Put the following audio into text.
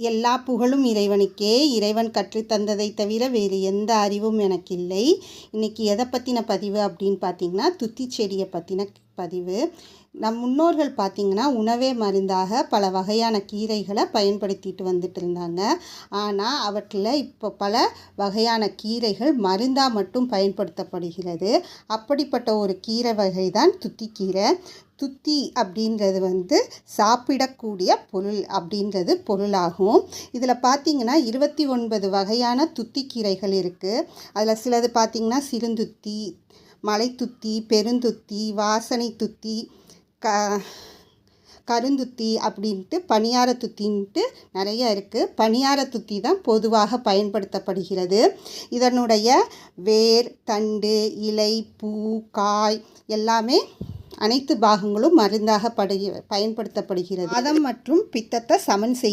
எல்லா புகழும் இறைவனுக்கே. இறைவன் கற்றுத்தந்ததை தவிர வேறு எந்த அறிவும் எனக்கு இல்லை இன்றைக்கி எதை பற்றின பதிவு அப்படின்னு பார்த்தீங்கன்னா துத்தி செடியை பற்றின பதிவு. நம் முன்னோர்கள் பார்த்திங்கன்னா உணவே மருந்தாக பல வகையான கீரைகளை பயன்படுத்திட்டு வந்துட்டு இருந்தாங்க. ஆனால் அவற்றில் இப்போ பல வகையான கீரைகள் மருந்தாக மட்டும் பயன்படுத்தப்படுகிறது. அப்படிப்பட்ட ஒரு கீரை வகை தான் துத்திக்கீரை. துத்தி அப்படின்றது வந்து சாப்பிடக்கூடிய பொருள் அப்படின்றது பொருளாகும். இதில் பார்த்தீங்கன்னா இருபத்தி ஒன்பது வகையான துத்தி கீரைகள் இருக்குது அதில் சிலது பார்த்திங்கன்னா சிறுந்துத்தி மலைத்துத்தி பெருந்துத்தி வாசனை துத்தி க கருந்துத்தி அப்படின்ட்டு பணியார துத்தின்ட்டு நிறைய இருக்குது பணியார துத்தி தான் பொதுவாக பயன்படுத்தப்படுகிறது. இதனுடைய வேர் தண்டு இலை பூ காய் எல்லாமே அனைத்து பாகங்களும் மருந்தாக படு பயன்படுத்தப்படுகிறது. வாதம் மற்றும் பித்தத்தை சமன் செய்